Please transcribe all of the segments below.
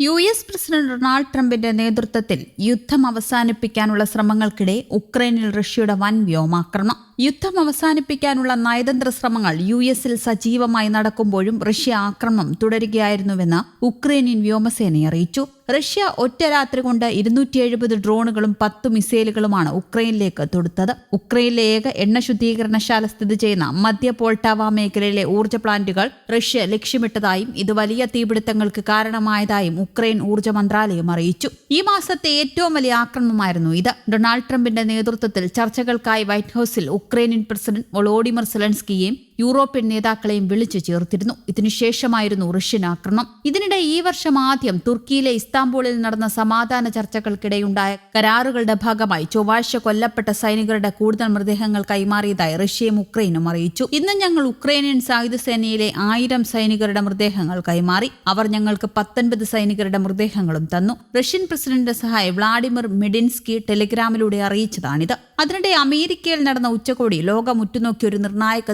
U S president Donald ട്രംപിന്റെ നേതൃത്വത്തിൽ യുദ്ധം അവസാനിപ്പിക്കാനുള്ള ശ്രമങ്ങൾക്കിടെ ഉക്രൈനിൽ റഷ്യയുടെ വൻ വ്യോമാക്രമണം. യുദ്ധം അവസാനിപ്പിക്കാനുള്ള നയതന്ത്ര ശ്രമങ്ങൾ യു എസിൽ സജീവമായി നടക്കുമ്പോഴും റഷ്യ ആക്രമണം തുടരുകയായിരുന്നുവെന്ന് ഉക്രൈനിയൻ വ്യോമസേന അറിയിച്ചു. റഷ്യ ഒറ്റ രാത്രി കൊണ്ട് ഇരുന്നൂറ്റി എഴുപത് ഡ്രോണുകളും പത്ത് മിസൈലുകളുമാണ് ഉക്രൈനിലേക്ക് തൊടുത്തത്. ഉക്രൈനിലെ ഏക എണ്ണ ശുദ്ധീകരണശാല സ്ഥിതി ചെയ്യുന്ന മധ്യ പോൾട്ടാവ മേഖലയിലെ ഊർജ പ്ലാന്റുകൾ റഷ്യ ലക്ഷ്യമിട്ടതായും ഇത് വലിയ തീപിടുത്തങ്ങൾക്ക് കാരണമായതായും ഉക്രൈൻ ഊർജ മന്ത്രാലയം അറിയിച്ചു. ഈ മാസത്തെ ഏറ്റവും വലിയ ആക്രമണമായിരുന്നു ഇത്. ഡൊണാൾഡ് ട്രംപിന്റെ നേതൃത്വത്തിൽ ചർച്ചകൾക്കായി വൈറ്റ് ഹൌസിൽ ഉക്രൈനിയൻ പ്രസിഡന്റ് വൊളോഡിമർ സെലൻസ്കിയെയും യൂറോപ്യൻ നേതാക്കളെയും വിളിച്ചു ചേർത്തിരുന്നു. ഇതിനുശേഷമായിരുന്നു റഷ്യൻ ആക്രമണം. ഇതിനിടെ ഈ വർഷം ആദ്യം തുർക്കിയിലെ ഇസ്താംബൂളിൽ നടന്ന സമാധാന ചർച്ചകൾക്കിടെയുണ്ടായ കരാറുകളുടെ ഭാഗമായി ചൊവ്വാഴ്ച കൊല്ലപ്പെട്ട സൈനികരുടെ കൂടുതൽ മൃതദേഹങ്ങൾ കൈമാറിയതായി റഷ്യയും ഉക്രൈനും അറിയിച്ചു. ഇന്ന് ഞങ്ങൾ ഉക്രൈനിയൻ സായുധ സേനയിലെ ആയിരം സൈനികരുടെ മൃതദേഹങ്ങൾ കൈമാറി. അവർ ഞങ്ങൾക്ക് പത്തൊൻപത് സൈനികരുടെ മൃതദേഹങ്ങളും തന്നു. റഷ്യൻ പ്രസിഡന്റ് സഹായ വ്ളാഡിമിർ മെഡിൻസ്കി ടെലിഗ്രാമിലൂടെ അറിയിച്ചതാണിത്. അതിനിടെ അമേരിക്കയിൽ നടന്ന ഉച്ചകോടി ലോകം ഉറ്റുനോക്കിയ ഒരു നിർണായക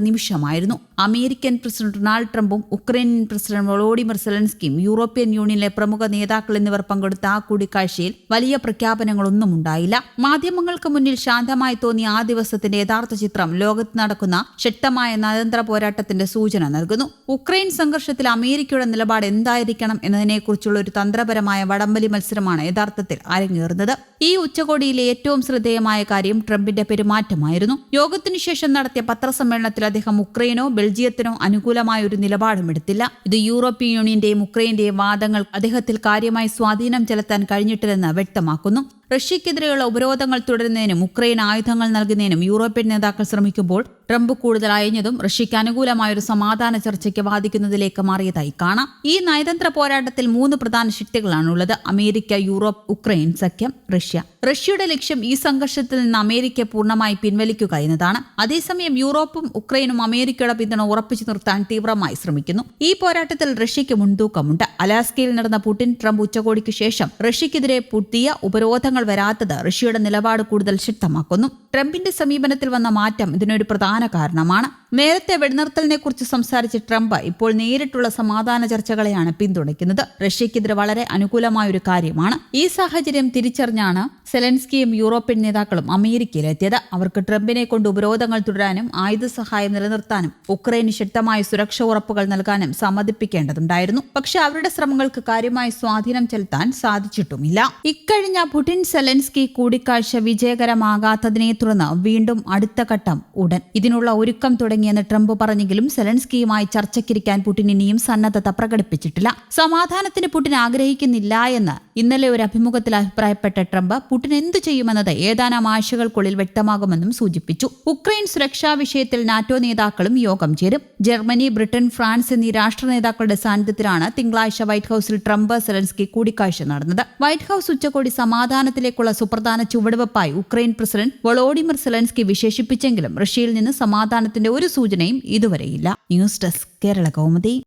നിമിഷമായിരുന്നു അമേരിക്കൻ പ്രസിഡന്റ് ഡൊണാൾഡ് ട്രംപും ഉക്രൈനിയൻ പ്രസിഡന്റ് വളോഡിമർ സെലൻസ്കിയും യൂറോപ്യൻ യൂണിയനിലെ പ്രമുഖ നേതാക്കൾ എന്നിവർ പങ്കെടുത്ത ആ കൂടിക്കാഴ്ചയിൽ വലിയ പ്രഖ്യാപനങ്ങളൊന്നും ഉണ്ടായില്ല. മാധ്യമങ്ങൾക്ക് മുന്നിൽ ശാന്തമായി തോന്നിയ ആ ദിവസത്തിന്റെ യഥാർത്ഥ ചിത്രം ലോകത്ത് നടക്കുന്ന ശക്തമായ നയതന്ത്ര പോരാട്ടത്തിന്റെ സൂചന നൽകുന്നു. ഉക്രൈൻ സംഘർഷത്തിൽ അമേരിക്കയുടെ നിലപാട് എന്തായിരിക്കണം എന്നതിനെക്കുറിച്ചുള്ള ഒരു തന്ത്രപരമായ വടംവലി മത്സരമാണ് യഥാർത്ഥത്തിൽ അരങ്ങേറുന്നത്. ഈ ഉച്ചകോടിയിലെ ഏറ്റവും ശ്രദ്ധേയമായ കാര്യം ട്രംപിന്റെ പെരുമാറ്റമായിരുന്നു. യോഗത്തിനു ശേഷം നടത്തിയ പത്രസമ്മേളനത്തിൽ അദ്ദേഹം ഉക്രൈനോ ബെൽജിയത്തിനോ അനുകൂലമായ ഒരു നിലപാടും എടുത്തില്ല. ഇത് യൂറോപ്യൻ യൂണിയന്റെയും ഉക്രൈന്റെയും വാദങ്ങൾ അദ്ദേഹത്തിൽ കാര്യമായി സ്വാധീനം ചെലുത്താൻ കഴിഞ്ഞിട്ടില്ലെന്ന് വ്യക്തമാക്കുന്നു. റഷ്യക്കെതിരെയുള്ള ഉപരോധങ്ങൾ തുടരുന്നതിനും ഉക്രൈൻ ആയുധങ്ങൾ നൽകുന്നതിനും യൂറോപ്യൻ നേതാക്കൾ ശ്രമിക്കുമ്പോൾ ട്രംപ് കൂടുതൽ അയഞ്ഞതും റഷ്യയ്ക്ക് അനുകൂലമായ ഒരു സമാധാന ചർച്ചയ്ക്ക് വാദിക്കുന്നതിലേക്ക് മാറിയതായി കാണാം. ഈ നയതന്ത്ര പോരാട്ടത്തിൽ മൂന്ന് പ്രധാന ശക്തികളാണുള്ളത്. അമേരിക്ക യൂറോപ്പ് ഉക്രൈൻ സഖ്യം റഷ്യ. റഷ്യയുടെ ലക്ഷ്യം ഈ സംഘർഷത്തിൽ നിന്ന് അമേരിക്ക പൂർണമായി പിൻവലിക്കുക എന്നതാണ്. അതേസമയം യൂറോപ്പും ഉക്രൈനും അമേരിക്കയുടെ പിന്തുണ ഉറപ്പിച്ചു നിർത്താൻ തീവ്രമായി ശ്രമിക്കുന്നു. ഈ പോരാട്ടത്തിൽ റഷ്യയ്ക്ക് മുൻതൂക്കമുണ്ട്. അലാസ്കയിൽ നടന്ന പുടിൻ ട്രംപ് ഉച്ചകോടിക്ക് ശേഷം റഷ്യക്കെതിരെ പുതിയ ഉപരോധങ്ങൾ വരാത്തത് റഷ്യയുടെ നിലപാട് കൂടുതൽ ശക്തമാക്കുന്നു. ട്രംപിന്റെ സമീപനത്തിൽ വന്ന മാറ്റം ഇതിനൊരു പ്രധാന കാരണമാണ്. നേരത്തെ വെടിനിർത്തലിനെ കുറിച്ച് സംസാരിച്ച ട്രംപ് ഇപ്പോൾ നേരിട്ടുള്ള സമാധാന ചർച്ചകളെയാണ് പിന്തുണയ്ക്കുന്നത്. റഷ്യക്കെതിരെ വളരെ അനുകൂലമായ ഒരു കാര്യമാണ്. ഈ സാഹചര്യം തിരിച്ചറിഞ്ഞാണ് സെലൻസ്കിയും യൂറോപ്യൻ നേതാക്കളും അമേരിക്കയിലെത്തിയത്. അവർക്ക് ട്രംപിനെ കൊണ്ട് ഉപരോധങ്ങൾ തുടരാനും ആയുധ സഹായം നിലനിർത്താനും ഉക്രൈന് ശക്തമായ സുരക്ഷ ഉറപ്പുകൾ നൽകാനും സമ്മതിപ്പിക്കേണ്ടതുണ്ടായിരുന്നു. പക്ഷെ അവരുടെ ശ്രമങ്ങൾക്ക് കാര്യമായ സ്വാധീനം ചെലുത്താൻ സാധിച്ചിട്ടുമില്ല. ഇക്കഴിഞ്ഞ പുടിൻ സെലൻസ്കി കൂടിക്കാഴ്ച വിജയകരമാകാത്തതിനെ തുടർന്ന് വീണ്ടും അടുത്ത ഘട്ടം ഉടൻ. ഇതിനുള്ള ഒരുക്കം തുടങ്ങിയെന്ന് ട്രംപ് പറഞ്ഞെങ്കിലും സെലൻസ്കിയുമായി ചർച്ചയ്ക്കിരിക്കാൻ പുടിൻ ഇനിയും സന്നദ്ധത പ്രകടിപ്പിച്ചിട്ടില്ല. സമാധാനത്തിന് പുടിൻ ആഗ്രഹിക്കുന്നില്ല എന്ന് ഇന്നലെ ഒരു അഭിമുഖത്തിൽ അഭിപ്രായപ്പെട്ട ട്രംപ് പുടിൻ എന്തു ചെയ്യുമെന്നത് ഏതാനും ആഴ്ചകൾക്കുള്ളിൽ വ്യക്തമാകുമെന്നും സൂചിപ്പിച്ചു. ഉക്രൈൻ സുരക്ഷാ വിഷയത്തിൽ നാറ്റോ നേതാക്കളും യോഗം ചേരും. ജർമ്മനി ബ്രിട്ടൻ ഫ്രാൻസ് എന്നീ രാഷ്ട്ര നേതാക്കളുടെ സാന്നിധ്യത്തിലാണ് തിങ്കളാഴ്ച വൈറ്റ് ഹൌസിൽ ട്രംപ് സെലൻസ്കി കൂടിക്കാഴ്ച നടന്നത്. വൈറ്റ് ഹൌസ് ഉച്ചകോടി സമാധാനത്തിലേക്കുള്ള സുപ്രധാന ചുവടുവെപ്പായി ഉക്രൈൻ പ്രസിഡന്റ് വൊളോഡിമിർ സെലൻസ്കി വിശേഷിപ്പിച്ചെങ്കിലും റഷ്യയിൽ നിന്ന് സമാധാനത്തിന്റെ ഒരു സൂചനയും ഇതുവരെയില്ല. News desk Kerala Kaumudi.